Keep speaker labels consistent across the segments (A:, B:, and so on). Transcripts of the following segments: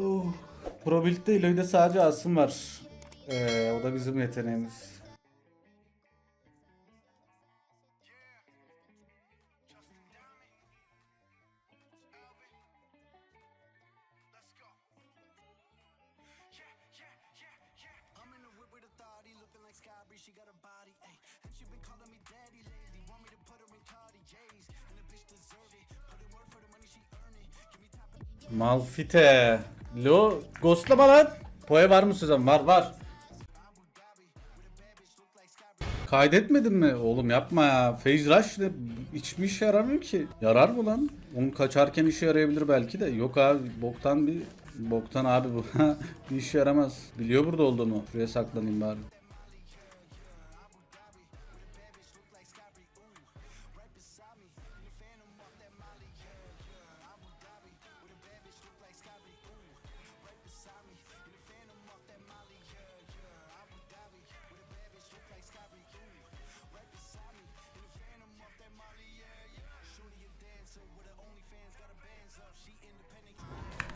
A: Oh. Pro Build'de Eloy'da sadece Asım var. Ee, o da bizim yeteneğimiz. Malfite. Lo ghostlama lan. Poe var mı Suzan? Var var. Kaydetmedin mi? Oğlum yapma ya. Phase Rush ne? Hiçbir işe yaramıyor ki. Yarar mı lan? Onun kaçarken işe yarayabilir belki de. Yok abi boktan bir boktan abi bu. bir işe yaramaz. Biliyor burada olduğunu. Şuraya saklanayım bari.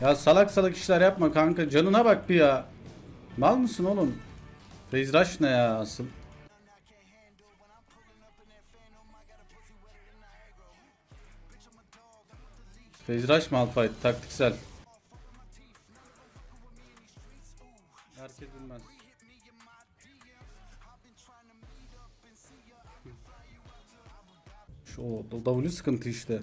A: Ya salak salak işler yapma kanka. Canına bak bir ya. Mal mısın oğlum? Rush ne ya asıl? Rush Malphite taktiksel. Herkes bilmez. Şu o W sıkıntı işte.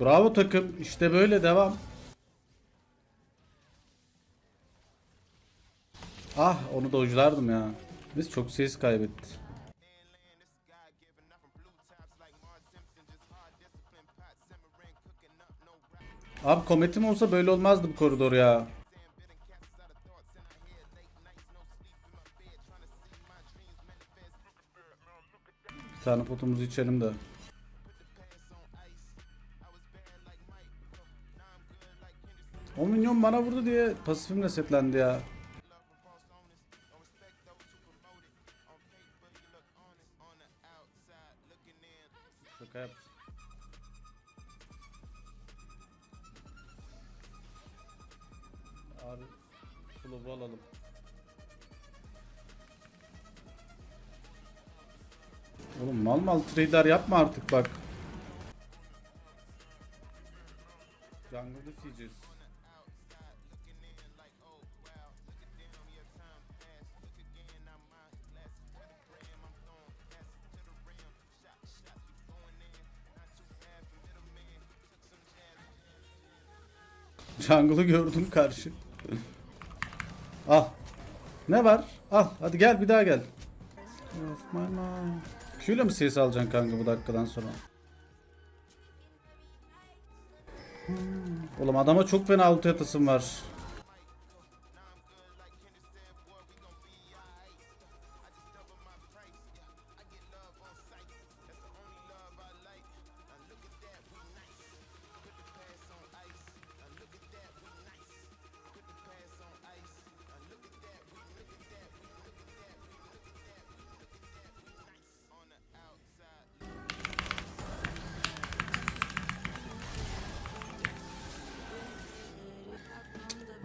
A: Bravo takım. İşte böyle devam. Ah onu da uculardım ya. Biz çok ses kaybetti. Abi kometim olsa böyle olmazdı bu koridor ya. Bir tane potumuzu içelim de. Minyon bana vurdu diye pasifim resetlendi ya. Şaka yap. Abi slow'u alalım. Oğlum mal mal trader yapma artık bak. Jungle'da yiyeceğiz. Jungle'ı gördüm karşı. Al. Ne var? Al. Hadi gel bir daha gel. Of my mind. Q'yle mi CS alacaksın kanka bu dakikadan sonra? Oğlum adama çok fena ulti atasım var.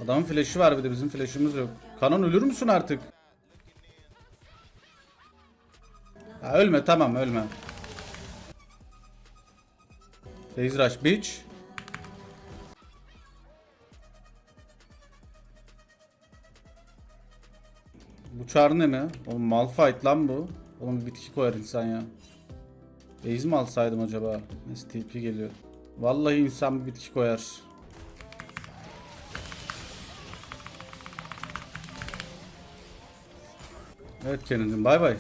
A: Adamın flash'ı var bir de bizim flash'ımız yok. Kanon ölür müsün artık? Ha, ölme tamam ölme. Phase Rush bitch. Bu çağrı ne mi? Oğlum Malphite lan bu. Oğlum bitki koyar insan ya. Base mi alsaydım acaba? STP geliyor. Vallahi insan bir bitki koyar. Evet Kenin'cim bay bay.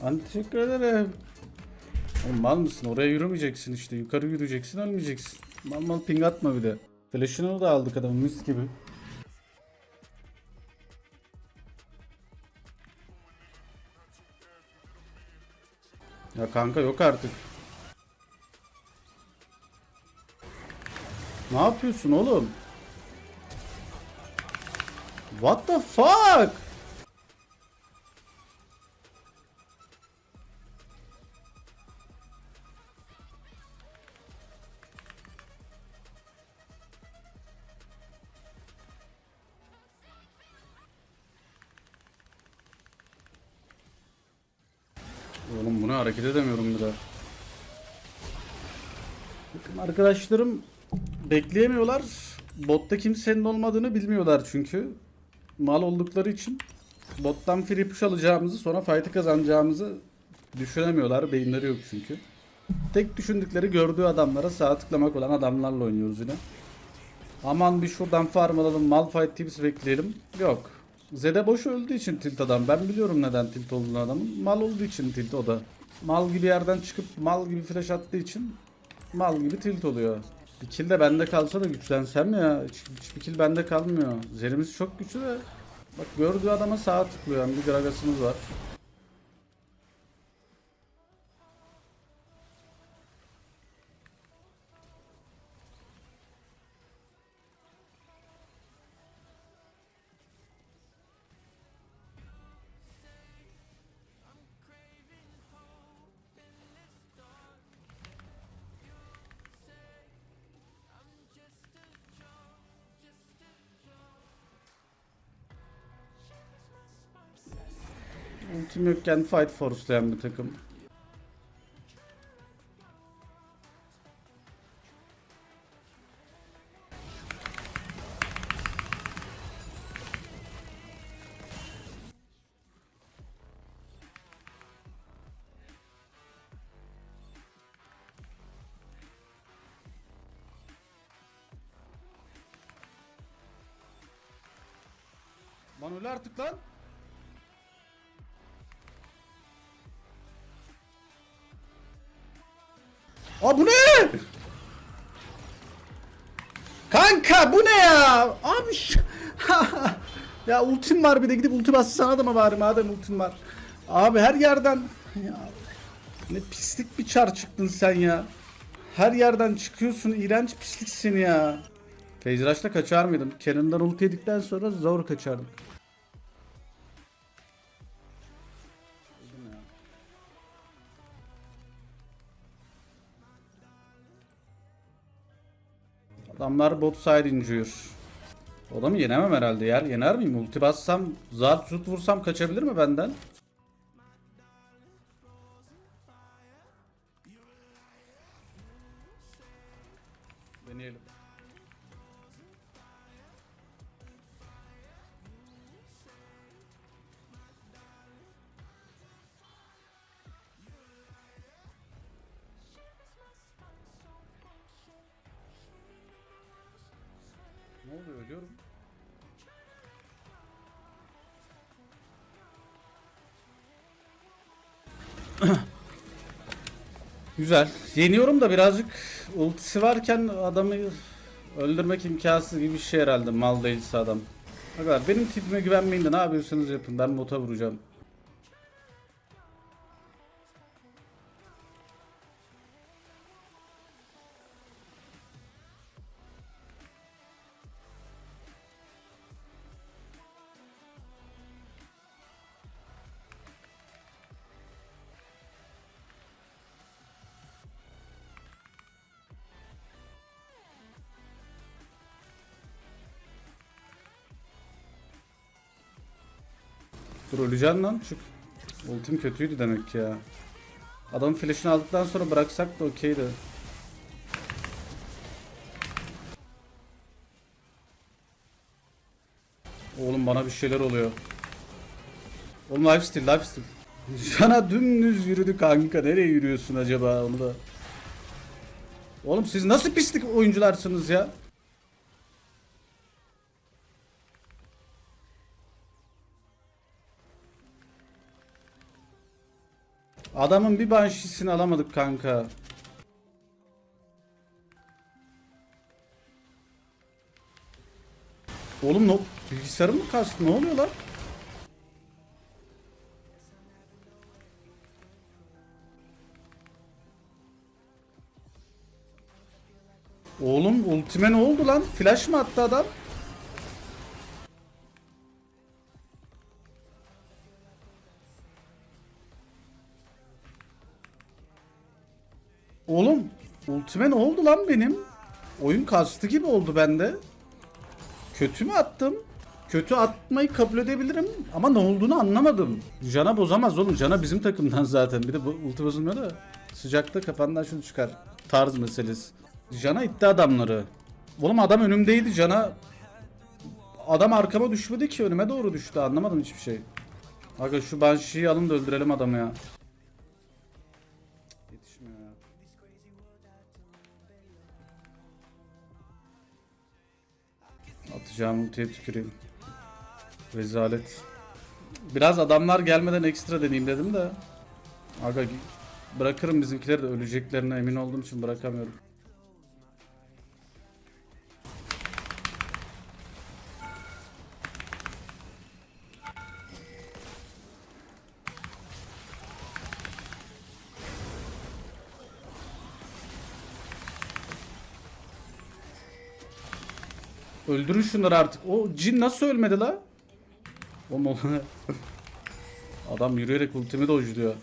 A: Hani teşekkür ederim. Oğlum mal mısın? Oraya yürümeyeceksin işte. Yukarı yürüyeceksin ölmeyeceksin. Mal mal ping atma bir de. Flash'ını da aldık adam mis gibi.
B: Ya kanka yok artık. Ne yapıyorsun oğlum? What the fuck? Oğlum bunu hareket edemiyorum daha. Bakın arkadaşlarım bekleyemiyorlar. Botta kimsenin olmadığını bilmiyorlar çünkü. Mal oldukları için bottan free push alacağımızı sonra fight'ı kazanacağımızı düşünemiyorlar. Beyinleri yok çünkü. Tek düşündükleri gördüğü adamlara sağ tıklamak olan adamlarla oynuyoruz yine. Aman bir şuradan farm alalım, mal fight tips bekleyelim. Yok. Zede boş öldüğü için tilt adam. Ben biliyorum neden tilt olduğunu adamın. Mal olduğu için tilt o da. Mal gibi yerden çıkıp mal gibi flash attığı için mal gibi tilt oluyor. Bir de bende kalsa da güçlensem ya. Hiç, bende kalmıyor. Zerimiz çok güçlü de. Bak gördüğü adama sağa tıklıyor. Yani bir Gragas'ımız var. Ultim yokken fight force'layan bir takım. Lan öyle artık lan. Aa bu ne? Kanka bu ne ya? Abi ya ultim var bir de gidip ulti bassana adama bari madem ultim var. Abi her yerden ya, ne pislik bir çar çıktın sen ya. Her yerden çıkıyorsun iğrenç pisliksin ya. Feyzraş'la kaçar mıydım? Kenan'dan ulti yedikten sonra zor kaçardım. Adamlar bot side injuyor. O da mı yenemem herhalde yer. Yener miyim? Ulti bassam, zart zut vursam kaçabilir mi benden? Güzel. Yeniyorum da birazcık ultisi varken adamı öldürmek imkansız gibi bir şey herhalde mal değilse adam. Arkadaşlar benim tipime güvenmeyin de ne yapıyorsanız yapın ben bota vuracağım. Dur öleceksin lan çık. Ultim kötüydü demek ki ya. Adamın flash'ını aldıktan sonra bıraksak da okeydi. Oğlum bana bir şeyler oluyor. Oğlum lifesteal lifesteal. Sana dümdüz yürüdü kanka. Nereye yürüyorsun acaba onu da. Oğlum siz nasıl pislik oyuncularsınız ya? Adamın bir banshisini alamadık kanka. Oğlum ne? Bilgisayarım mı kastı? Ne oluyor lan? Oğlum ultime ne oldu lan? Flash mı attı adam? Oğlum ultime ne oldu lan benim? Oyun kastı gibi oldu bende. Kötü mü attım? Kötü atmayı kabul edebilirim ama ne olduğunu anlamadım. Jana bozamaz oğlum. Jana bizim takımdan zaten. Bir de bu ulti bozulmuyor da. Sıcakta kafandan şunu çıkar. Tarz meselesi. Jana itti adamları. Oğlum adam önümdeydi Jana. Adam arkama düşmedi ki önüme doğru düştü. Anlamadım hiçbir şey. Aga şu Banshee'yi alın da öldürelim adamı ya. Atacağım ultiye tüküreyim. Rezalet. Biraz adamlar gelmeden ekstra deneyeyim dedim de. Aga bırakırım bizimkileri de öleceklerine emin olduğum için bırakamıyorum. Öldürün şunları artık. O cin nasıl ölmedi la? Oğlum Adam yürüyerek ultimi dojluyor.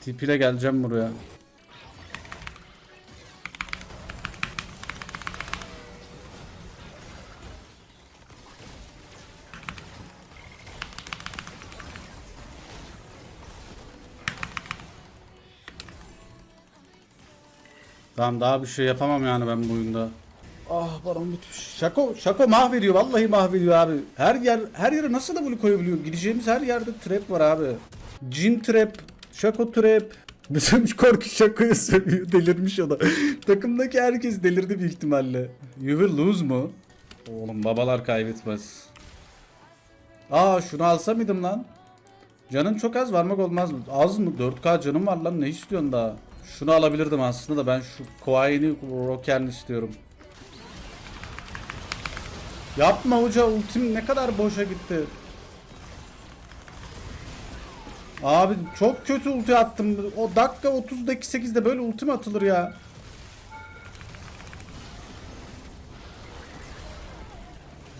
B: Tipiyle geleceğim buraya. Tamam daha bir şey yapamam yani ben bu oyunda. Ah baron bitmiş. Şako, şako mahvediyor vallahi mahvediyor abi. Her yer her yere nasıl da bunu koyabiliyor? Gideceğimiz her yerde trap var abi. Jin trap, şako trap. Bizim korku şakoyu seviyor. Delirmiş o da. Takımdaki herkes delirdi büyük ihtimalle. You will lose mu? Oğlum babalar kaybetmez. Aa şunu alsa mıydım lan? Canın çok az varmak olmaz mı? Az mı? 4K canım var lan ne istiyorsun daha? Şunu alabilirdim aslında da ben şu Kawhi'ni Rockern istiyorum. Yapma hoca ultim ne kadar boşa gitti. Abi çok kötü ulti attım. O dakika 30'daki 8'de böyle ulti mi atılır ya?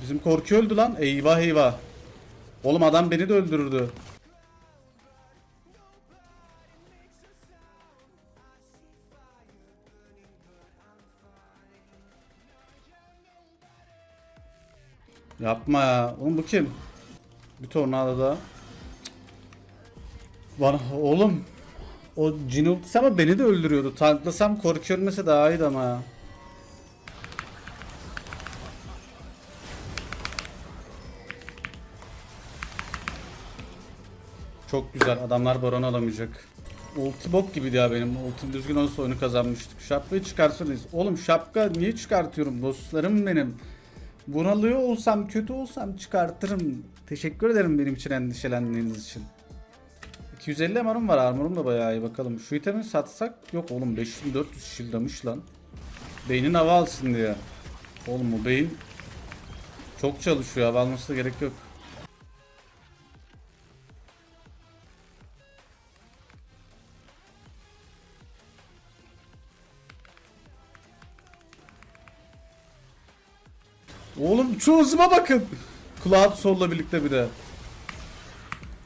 B: Bizim korku öldü lan. Eyvah eyvah. Oğlum adam beni de öldürürdü. Yapma ya. Oğlum bu kim? Bir tornado da. Bana oğlum. O cin ultisi ama beni de öldürüyordu. Tanklasam korku ölmese daha iyiydi ama ya. Çok güzel. Adamlar baron alamayacak. Ulti bok gibiydi ya benim. Ultim düzgün olsa oyunu kazanmıştık. Şapkayı çıkarsanız. Oğlum şapka niye çıkartıyorum? Dostlarım benim. Bunalıyor olsam, kötü olsam çıkartırım. Teşekkür ederim benim için endişelendiğiniz için. 250 emarım var. Armorum da bayağı iyi bakalım. Şu itemi satsak yok oğlum 5400 shield'lamış lan. Beynin hava alsın diye. Oğlum bu beyin çok çalışıyor. Hava almasına gerek yok. Şu hızıma bakın. Cloud Soul'la birlikte bir de.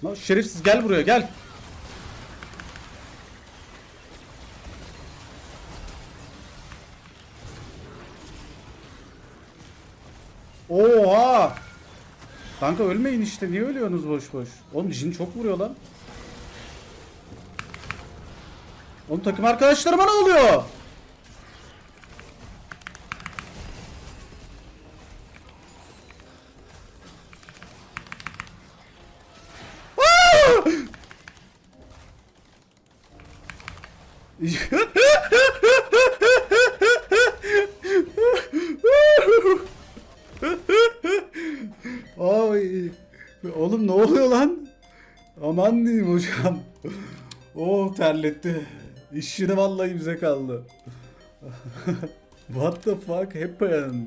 B: Lan şerefsiz gel buraya gel. Oha! Kanka ölmeyin işte. Niye ölüyorsunuz boş boş? Oğlum Jin çok vuruyor lan. Oğlum takım arkadaşlarıma ne oluyor? Ay. Oğlum ne oluyor lan? Aman diyeyim hocam. Oh terletti. İşini vallahi bize kaldı. What the fuck happened?